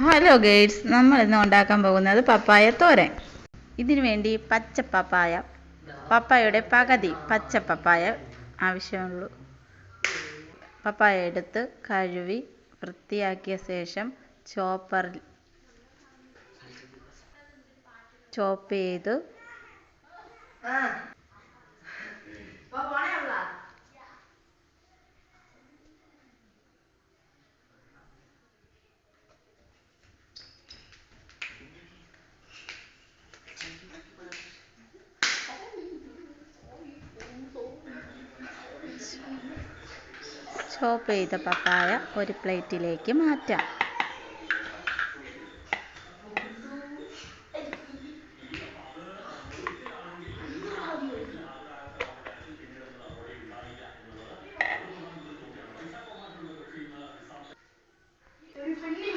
Hello guides നമ്മൾ ഇന്ന് ഉണ്ടാക്കാൻ പോകുന്നത് പപ്പായ തോരൻ. ഇതിനു വേണ്ടി പച്ച പപ്പായ പപ്പായയുടെ പകുതി പച്ച പപ്പായ ആവശ്യമുള്ളൂ. പപ്പായ എടുത്ത് കഴുകി വൃത്തിയാക്കിയ ശേഷം ചോപ്പറിൽ ചോപ്പ് ചെയ്ത് ചോപ്പ് ചെയ്ത പപ്പായ ഒരു പ്ലേറ്റിലേക്ക് മാറ്റാം.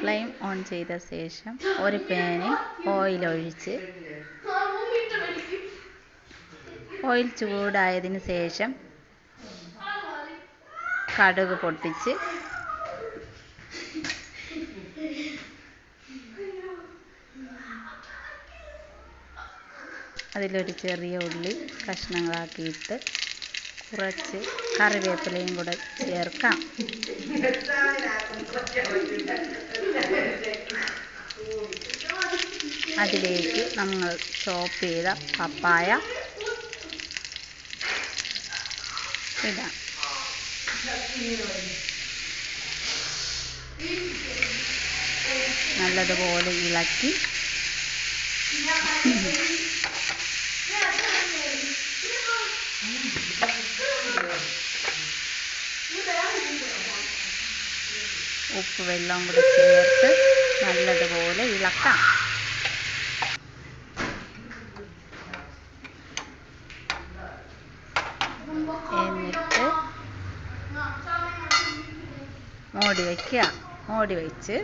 ഫ്ലെയിം ഓൺ ചെയ്ത ശേഷം ഒരു പാനിൽ ഓയിൽ ഒഴിച്ച് ഓയിൽ ചൂടായതിന് ശേഷം കടുക് പൊട്ടിച്ച്. അതിലൊരു ചെറിയ ഉള്ളി കഷ്ണങ്ങളാക്കിയിട്ട് കുറച്ച് കറിവേപ്പിലയും കൂടെ ചേർക്കാം. അതിലേക്ക് നമ്മൾ ചോപ്പ് ചെയ്ത പപ്പായ ഇടാം. നല്ലതുപോലെ ഇളക്കി. ഉപ്പ് വെള്ളം കൂടി ചേർത്ത് നല്ലതുപോലെ ഇളക്കാം. എന്നിട്ട് മൂടി വയ്ക്കുക. മൂടി വെച്ച്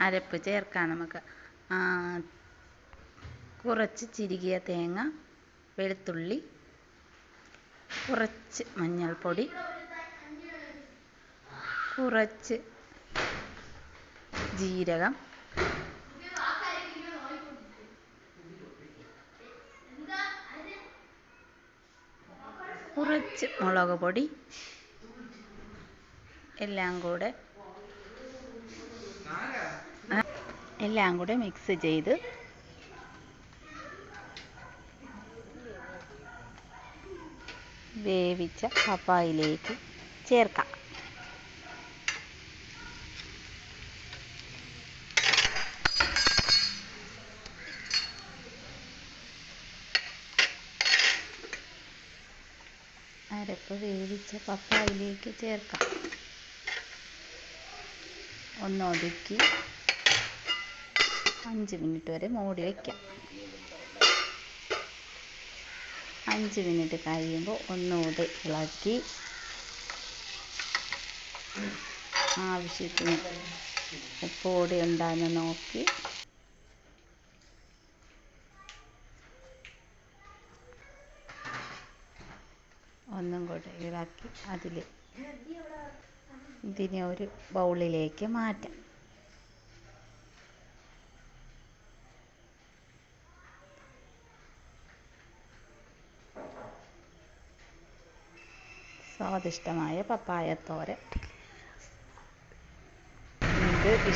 അരപ്പ് ചേർക്കാം നമുക്ക്. കുറച്ച് ചിരുകിയ തേങ്ങ വെളുത്തുള്ളി കുറച്ച് മഞ്ഞൾപ്പൊടി കുറച്ച് ജീരകം കുറച്ച് മുളക് പൊടി എല്ലാം കൂടെ. എല്ലാം കൂടെ മിക്സ് ചെയ്ത്. വേവിച്ച പപ്പായയിലേക്ക് ചേർക്കാം. അരപ്പ് വേവിച്ച പപ്പായയിലേക്ക് ചേർക്കാം. ഒന്ന് ഒതുക്കി അഞ്ച് മിനിറ്റ് വരെ മൂടി വയ്ക്കാം അഞ്ച് മിനിറ്റ് കഴിയുമ്പോൾ ഒന്നുകൂടി ഇളക്കി ആവശ്യത്തിന് ഉപ്പ് കൂടി ഉണ്ടാകുന്ന നോക്കി. ഒന്നും കൂടെ ഇളക്കി അതിൽ ഇതിനെ ഒരു ബൗളിലേക്ക് മാറ്റാം. സ്വാദിഷ്ടമായ പപ്പായ തോരൻ. ഇത്